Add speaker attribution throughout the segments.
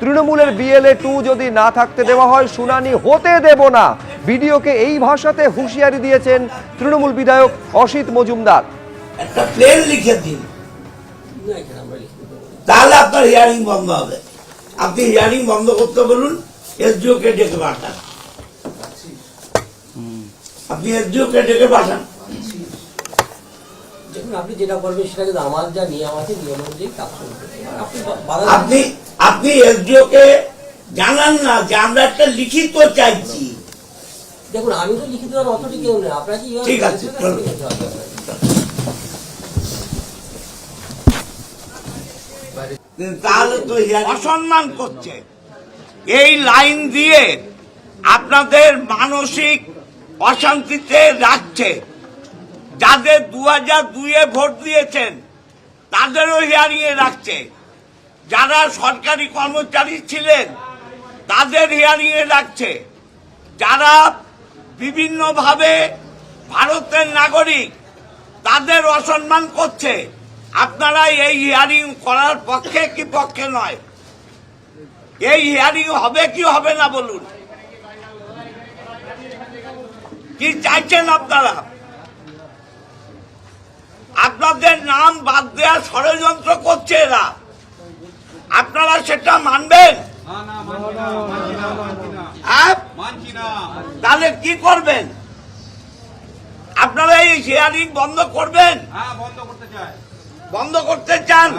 Speaker 1: তৃণমূলের BLA two যদি না থাকতে দেওয়া হয়, শুনানি হতে দেব না। ভিডিওকে এই ভাষাতে হুঁশিয়ারি দিয়েছেন তৃণমূল বিধায়ক অসিত মজুমদার।
Speaker 2: একটা প্লেন লিখে দিন। তাহলে আপনার হিয়ারিং বন্ধ হবে। আপনি হিয়ারিং বন্ধ করতে বলুন এসডিও কে ডেকে পাঠান। আপনি এসডিও কে ডেকে পাঠান।
Speaker 3: দেখুন আপনি যেটা করবেন সেটা কিন্তু আমার যা নিয়ম আছে নিয়ম অনুযায়ী কাজ করবেন আপনি
Speaker 2: আপনি এসডিও কে জানান না যে আমরা একটা লিখিত চাইছি।
Speaker 3: দেখুন আমি তো লিখিত অথরিটি কেউ নেই। আপনার কি
Speaker 2: ঠিক আছে, তাহলে তো অসম্মান করছে। এই লাইন দিয়ে আপনাদের মানসিক অশান্তিতে রাখছে। যাদের দু হাজার দুইয়ে ভোট দিয়েছেন, তাদেরও হিয়ারিং এ রাখছে। যারা সরকারি কর্মচারী ছিলেন, তাদের হিয়ারিং এ রাখছে। যারা বিভিন্নভাবে ভারতের নাগরিক, তাদের অসম্মান করছে। আপনারা এই হিয়ারিং করার পক্ষে কি পক্ষে নয়? এই হিয়ারিং হবে কি হবে না বলুন? কি চাইছেন আপনারা? আপনাদের নাম বাদ দেওয়ার ষড়যন্ত্র করছে এরা। আপনারা সেটা মানবেন? হ্যাঁ? তাহলে কি করবেন? আপনারা এই হিয়ারিং বন্ধ করবেন? বন্ধ করতে চান?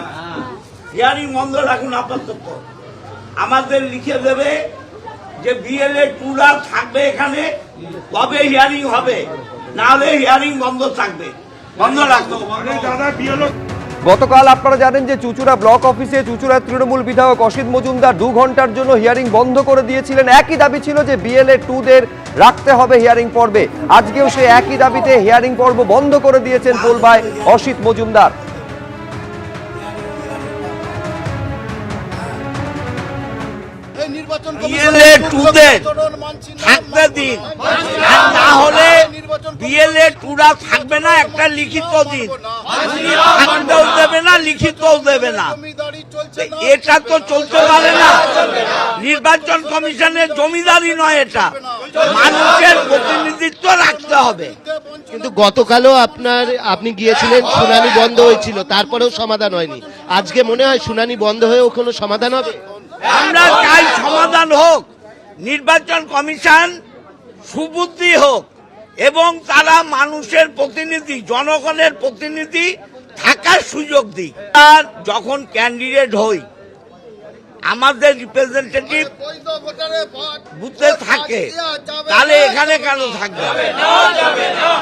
Speaker 2: হিয়ারিং বন্ধ রাখুন আপাতত আমাদের লিখে দেবে যে বিএলএ টুরা থাকবে এখানে। কবে হিয়ারিং হবে? না হলে হিয়ারিং বন্ধ থাকবে।
Speaker 1: গতকাল আপনারা জানেন যে চুচুড়া ব্লক অফিসে চুচুড়ার তৃণমূল বিধায়ক অসিত মজুমদার দু ঘণ্টার জন্য হিয়ারিং বন্ধ করে দিয়েছিলেন। একই দাবি ছিল যে বিএলএ টু দের রাখতে হবে হিয়ারিং পর্বে। আজকেও সে একই দাবিতে হিয়ারিং পর্ব বন্ধ করে দিয়েছেন পোলবায় অসিত মজুমদার।
Speaker 4: নির্বাচন
Speaker 2: বিএলএ টুদের থাকতে দিন। না। হলে বিএলএ টুরা থাকবে না একটা লিখিত দিন। থাকতেও দেবে না লিখিতও দেবে না। এটা তো চলতে পারে না। নির্বাচন কমিশনের জমিদারি নয় এটা। মানুষের প্রতিনিধিত্ব রাখতে হবে।
Speaker 5: কিন্তু গতকালও আপনার আপনি গিয়েছিলেন শুনানি বন্ধ হয়েছিল তারপরেও সমাধান হয়নি। আজকে মনে হয় শুনানি বন্ধ হয়েও কোনো সমাধান হবে?
Speaker 2: আমরা চাই সমাধান হোক। নির্বাচন কমিশন সুবুদ্ধি হোক। এবং তারা মানুষের প্রতিনিধি জনগণের প্রতিনিধি থাকার সুযোগ দিক আর যখন ক্যান্ডিডেট হই আমাদের রিপ্রেজেন্টেটিভ বুথে থাকে তাহলে এখানে কেন থাকবে?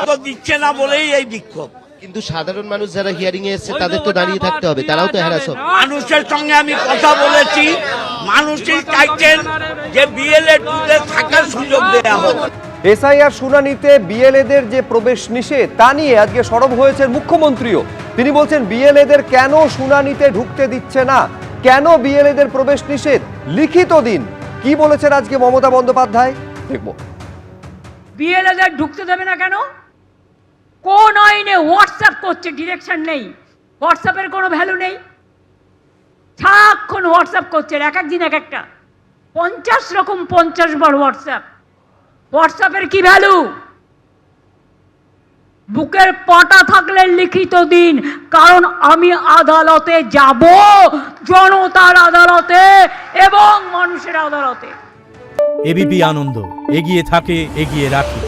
Speaker 2: তো দিচ্ছে না বলেই এই বিক্ষোভ।
Speaker 5: কিন্তু সাধারণ মানুষ যারা হিয়ারিং এ এসছে তাদের তো দাঁড়িয়ে থাকতে হবে তারাও তো হ্যারাস হবে।
Speaker 2: মানুষের সঙ্গে আমি কথা বলেছি মানুষই চাইছেন যে বিএলএ টুতে থাকার সুযোগ দেওয়া হোক।
Speaker 1: এসআইআর শুনানিতে বিএলএদের যে প্রবেশ নিষেধ, তা নিয়ে আজকে সরব হয়েছেন মুখ্যমন্ত্রীও। তিনি বলছেন, বিএলএদের কেন শুনানিতে ঢুকতে দিচ্ছে না? কেন বিএলএদের প্রবেশ নিষেধ? লিখিত দিন। কি বলেছেন আজকে মমতা বন্দ্যোপাধ্যায়? দেখব।
Speaker 6: বিএলএদের ঢুকতে দেবে না কেন? কোন আইনে হোয়াটসঅ্যাপ করছে ডিরেকশন নেই। হোয়াটসঅ্যাপের কোনো ভ্যালু নেই। সারাক্ষণ হোয়াটসঅ্যাপ করছে, এক এক দিন এক একটা। পঞ্চাশ রকম পঞ্চাশ বার হোয়াটসঅ্যাপ হোয়াটসঅ্যাপের কি ভ্যালু বুকের পাটা থাকলে লিখিত দিন, কারণ আমি আদালতে যাব, জনতার আদালতে এবং মানুষের আদালতে।
Speaker 7: এবিপি আনন্দ, এগিয়ে থাকে, এগিয়ে রাখে।